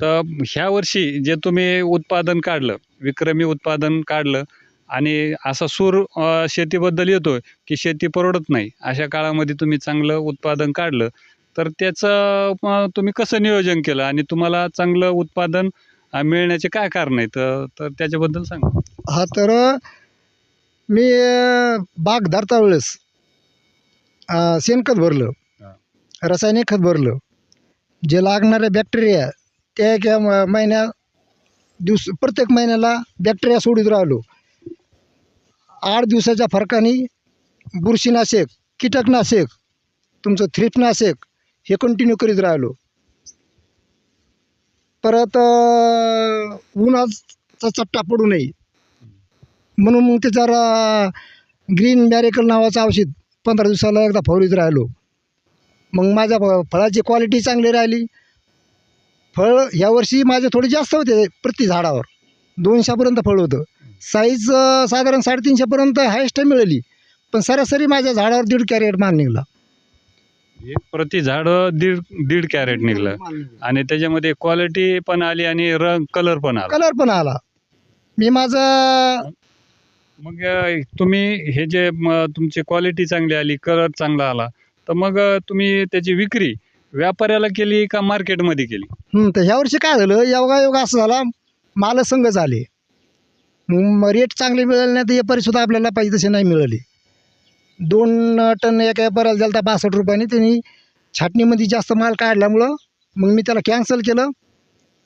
तर ह्या वर्षी जे तुम्ही उत्पादन काढलं विक्रमी उत्पादन काढलं आणि असा सूर शेतीबद्दल येतो की शेती परवडत नाही अशा काळामध्ये तुम्ही चांगलं उत्पादन काढलं तर त्याचं तुम्ही कसं नियोजन केलं आणि तुम्हाला चांगलं उत्पादन मिळण्याचे काय कारण आहेत तर तर त्याच्याबद्दल सांगा हा तर मी बाग धरता वेळेस शेणखत भरलं. रासायनिक खत भरलं जे लागणारे बॅक्टेरिया त्या एका म- महिन्या दिवस प्रत्येक महिन्याला बॅक्टेरिया सोडित राहिलो. आठ दिवसाच्या फरकाने बुरशीनाशक कीटकनाशक तुमचं थ्रिपनाशक हे कंटिन्यू करीत राहिलो. परत उन्हाचा चट्टा पडू नये. म्हणून मग त्याचा ग्रीन मॅरेकल नावाचं औषध पंधरा दिवसाला एकदा फवरीत राहिलो. मग माझ्या फळाची क्वालिटी चांगली राहिली. फळ यावर्षी माझे थोडे जास्त होते प्रति झाडावर. दोनशेपर्यंत फळ होतं. साईज साधारण साडेतीनशेपर्यंत हायस्ट मिळाली. पण सरासरी माझ्या झाडावर दीड कॅरेट माल निघाला. एक प्रति झाड दीड दीड कॅरेट निघलं. आणि त्याच्यामध्ये क्वालिटी पण आली आणि रंग कलर पण आला. कलर पण आला. मी माझं मग तुम्ही हे जे तुमची क्वालिटी चांगली आली कलर चांगला आला तर मग तुम्ही त्याची विक्री व्यापाऱ्याला केली का मार्केटमध्ये केली? हं, तर ह्या वर्षी काय झालं? योगायोग असं झाला माल संघ झाले. मग रेट चांगले मिळाले नाही तर व्यापारीसुद्धा आपल्याला पाहिजे तसे नाही मिळाले. दोन टन एका व्यापाऱ्याला द्यालता बासष्ट रुपयाने त्यांनी छाटणीमध्ये जास्त माल काढल्यामुळं मग मी त्याला कॅन्सल केलं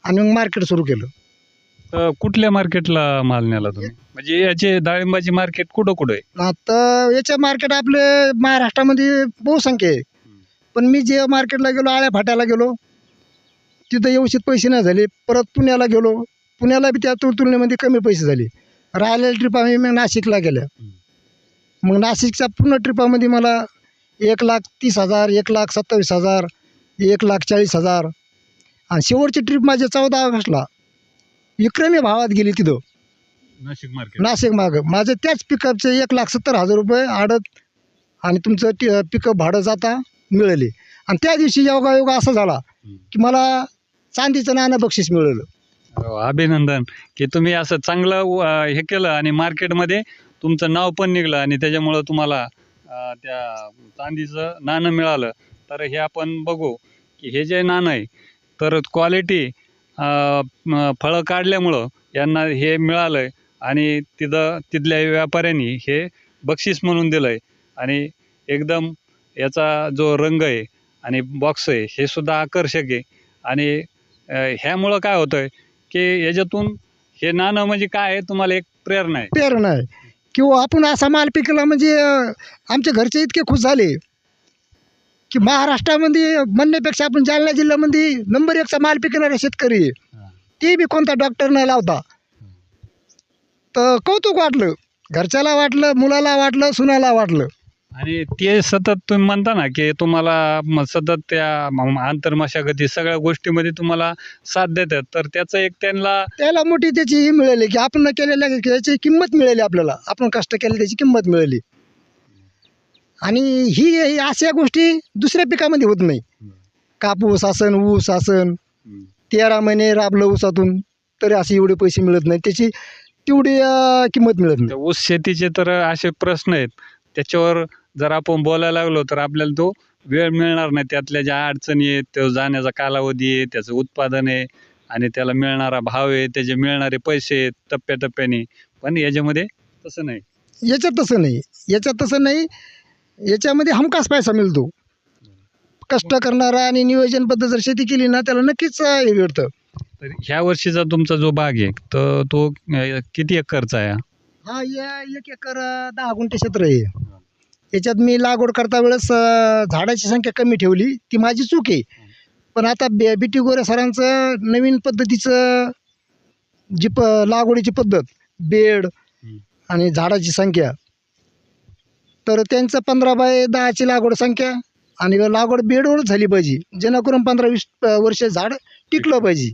आणि मग मार्केट सुरू केलं. कुठल्या मार्केटला माल नेला तुम्ही? म्हणजे याचे डाळिंबाची मार्केट कुठं कुठं आहे? आता याच्या मार्केट आपले महाराष्ट्रामध्ये बहुसंख्य आहे. पण मी जे मार्केटला गेलो आळ्या फाट्याला गेलो तिथं व्यवस्थित पैसे नाही झाले. परत पुण्याला गेलो. पुण्याला बी त्या तुल- तुलनेमध्ये कमी पैसे झाले. राहिलेल्या ट्रिप आम्ही मग नाशिकला गेल्या मग नाशिकच्या पूर्ण ट्रिपामध्ये मला एक लाख तीस हजार एक लाख सत्तावीस हजार एक लाख चाळीस हजार. आणि शेवटची ट्रिप माझी चौदा ऑगस्टला. विक्रमी भावात गेली तिथं. नाशिक मार्केट. नाशिक मागं माझं त्याच पिकअपचे एक लाख सत्तर हजार रुपये आडत आणि तुमचं टी पिकअप भाडं जाता. मिळाले. आणि त्या दिवशी योगायोग असा झाला की मला चांदीचं नाणं बक्षीस मिळालं. हो, अभिनंदन. की तुम्ही असं चांगलं हे केलं आणि मार्केटमध्ये तुमचं नाव पण निघलं आणि त्याच्यामुळं तुम्हाला अ, त्या चांदीचं नाणं मिळालं. तर हे आपण बघू की हे जे नाणं आहे तर क्वालिटी फळं काढल्यामुळं यांना हे मिळालं आहे आणि तिथं तिथल्या व्यापाऱ्यांनी हे बक्षीस म्हणून दिलं आहे आणि एकदम याचा जो रंग आहे आणि बॉक्स आहे हे सुद्धा आकर्षक आहे. आणि ह्यामुळं काय होतं आहे की याच्यातून हे नाणं म्हणजे काय आहे तुम्हाला एक प्रेरणा आहे. प्रेरणा आहे. किंवा आपण असा माल पिकला म्हणजे आमच्या घरचे इतके खुश झाले की महाराष्ट्रामध्ये म्हणण्यापेक्षा आपण जालना जिल्ह्यामध्ये नंबर एकचा माल पिकणारे शेतकरी. ते बी कोणता डॉक्टर नाही लावता. तर कौतुक वाटलं घरच्याला वाटलं मुलाला वाटलं सुनाला वाटलं. आणि ते सतत तुम्ही म्हणता ना की तुम्हाला म- सतत त्या आंतरमशागती सगळ्या गोष्टीमध्ये तुम्हाला साथ देतात. तर त्याचं एक त्यांना त्याला मोठी त्याची ही मिळाली की आपण केलेल्या याची किंमत मिळाली आपल्याला. आपण कष्ट केले त्याची किंमत मिळाली. आणि ही ही अशा गोष्टी दुसऱ्या पिकामध्ये होत नाही. कापूस आसन ऊस आसन तेरा महिने राबलं ऊसातून तरी असे एवढे पैसे मिळत नाही. त्याची तेवढी अं, किंमत मिळत नाही. ऊस शेतीचे तर असे प्रश्न आहेत. त्याच्यावर जर आपण बोलायला लागलो तर आपल्याला तो वेळ मिळणार नाही. त्यातल्या ज्या अडचणी आहेत तो जाण्याचा कालावधी आहे त्याचं उत्पादन आहे आणि त्याला मिळणारा भाव आहे त्याचे मिळणारे पैसे आहेत टप्प्याटप्प्याने. पण याच्यामध्ये तसं नाही. याच्यात तसं नाही. याच्यात तसं नाही. याच्यामध्ये हमखास पैसा मिळतो. कष्ट करणारा आणि नियोजनबद्ध जर शेती केली ना त्याला नक्कीच हे मिळतं. तर ह्या वर्षीचा तुमचा जो बाग आहे तर तो अं, किती एकरचा आहे? हा? हा या एक एकर अं, दहा गुंठे क्षेत्र आहे. याच्यात मी लागवड करता वेळेस झाडाची संख्या कमी ठेवली. ती माझी चूक आहे. पण आता बे बी टी गोरे सरांचं नवीन पद्धतीचं जी प लागवडीची पद्धत बेड आणि झाडाची संख्या तर त्यांचं पंधरा बाय दहाची लागवड संख्या आणि लागवड बेडवरच झाली पाहिजे. जेणेकरून पंधरा वीस वर्ष झाड टिकलं पाहिजे.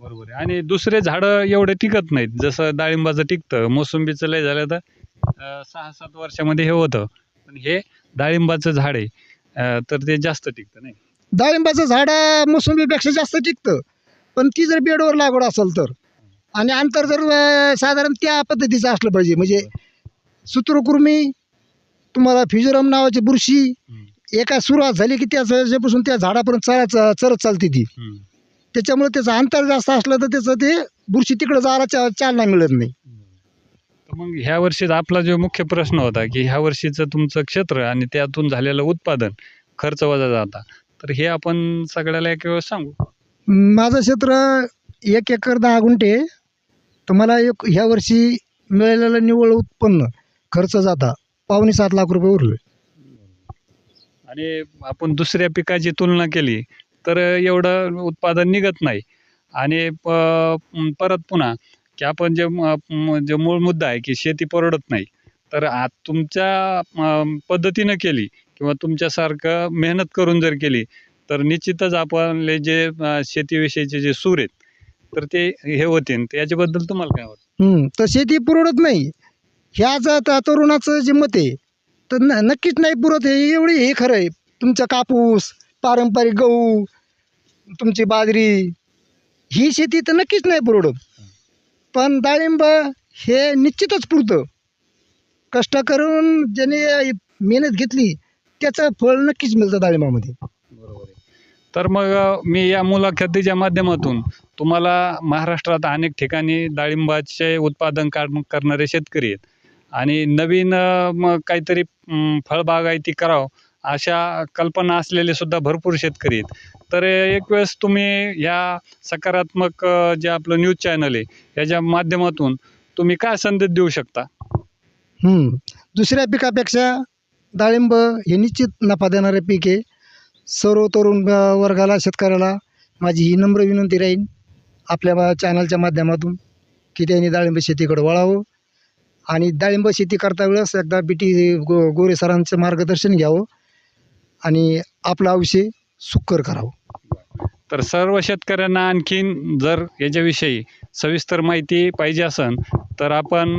बरोबर आहे. आणि दुसरे झाडं एवढे टिकत नाहीत. जसं डाळिंबाचं टिकतं मोसंबीचं लय झालं तर सहा सात वर्षामध्ये हे होतं. पण हे डाळिंबाचं झाड आहे. अं, तर ते जास्त टिकतं नाही. डाळिंबाचं झाड अं, मोसंबीपेक्षा जास्त टिकतं. पण ती जर बेडवर लागवड असेल तर. आणि अंतर जर अं, साधारण त्या पद्धतीचं असलं पाहिजे. म्हणजे सूत्रकुर्मी तुम्हाला फ्युजरम नावाची बुरशी एका सुरुवात झाली की त्या त्याच्यापासून त्या झाडापर्यंत चरा चरत चालते ती. हम्म. त्याच्यामुळे त्याचं अंतर जास्त असलं तर त्याचं ते बुरशी तिकडं जायला चा चालना मिळत नाही. मग ह्या वर्षीचा आपला जो मुख्य प्रश्न होता की ह्या वर्षीचं तुमचं क्षेत्र आणि त्यातून झालेलं उत्पादन खर्च वजा जाता तर हे आपण सगळ्याला एक वेळेस सांगू. माझं क्षेत्र एक एकर दहा गुंठे तर मला एक ह्या वर्षी मिळालेलं निव्वळ उत्पन्न खर्च जाता पावणे सात लाख रुपये उरले. आणि आपण दुसऱ्या पिकाची तुलना केली तर एवढं उत्पादन निघत नाही. आणि प परत पुन्हा की आपण जे म- जे मूळ मुद्दा आहे की शेती परवडत नाही तर आ तुमच्या पद्धतीनं केली किंवा तुमच्यासारखं मेहनत करून जर केली तर निश्चितच आपले जे शेतीविषयीचे जे सूर आहेत तर ते हे होतील तर याच्याबद्दल तुम्हाला काय वाटतं? तर शेती पुरवत नाही. ह्या जर तरुणाचं जे मत आहे तर न नक्कीच नाही पुरत हे. एवढी हे खरं आहे. तुमचा कापूस पारंपरिक गहू तुमची बाजरी ही शेती तर नक्कीच नाही पुरवत. पण डाळिंब हे निश्चितच पुरतं. कष्ट करून ज्याने मेहनत घेतली त्याचं फळ नक्कीच मिळतं डाळिंबामध्ये बरोबर आहे. तर मग मी या मुलाखतीच्या माध्यमातून तुम्हाला महाराष्ट्रात अनेक ठिकाणी डाळिंबाचे उत्पादन काढ करणारे शेतकरी आहेत. आणि नवीन मग काहीतरी फळबागायती करावं अशा कल्पना असलेले सुद्धा भरपूर शेतकरी आहेत. तर एक वेळेस तुम्ही ह्या सकारात्मक जे आपलं न्यूज चॅनल आहे याच्या माध्यमातून तुम्ही काय संदेश देऊ शकता? हम्म. दुसऱ्या पिकापेक्षा डाळिंब हे निश्चित नफा देणारे पीक आहे. सर्व तरुण अ, वर्गाला शेतकऱ्याला माझी ही नम्र विनंती राहील आपल्या चॅनलच्या माध्यमातून की त्यांनी डाळिंब शेतीकडे वळावं आणि डाळिंब शेती करता वेळेस एकदा बी टी गो गोरे सरांचं मार्गदर्शन घ्यावं. आणि आपलं आयुष्य सुकर करावं. तर सर्व शेतकऱ्यांना आणखीन जर याच्याविषयी सविस्तर माहिती पाहिजे असेल तर आपण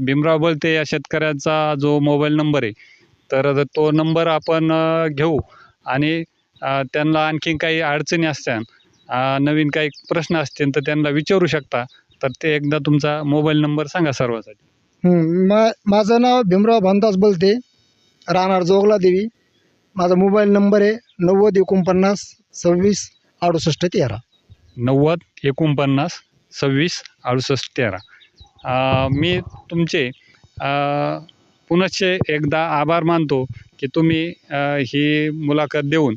भीमराव बलते या शेतकऱ्याचा जो मोबाईल नंबर आहे तर तो नंबर आपण घेऊ आणि त्यांना आणखीन काही अडचणी असत्या नवीन काही प्रश्न असतील तर त्यांना विचारू शकता. तर ते एकदा तुमचा मोबाईल नंबर सांगा सर्वांसाठी. मा माझं नाव भीमराव भानदास बोलते राहणार जोगला देवी. माझा मोबाईल नंबर आहे नव्वद एकोणपन्नास सव्वीस अडुसष्ट तेरा. नव्वद एकोणपन्नास सव्वीस अडुसष्ट तेरा. मी तुमचे पुनश्चे पुनश्च एकदा आभार मानतो की तुम्ही ही मुलाखत देऊन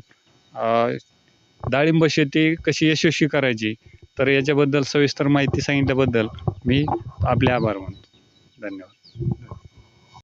डाळिंब शेती कशी यशस्वी करायची तर याच्याबद्दल सविस्तर माहिती सांगितल्याबद्दल मी आपले आभार मानतो. धन्यवाद.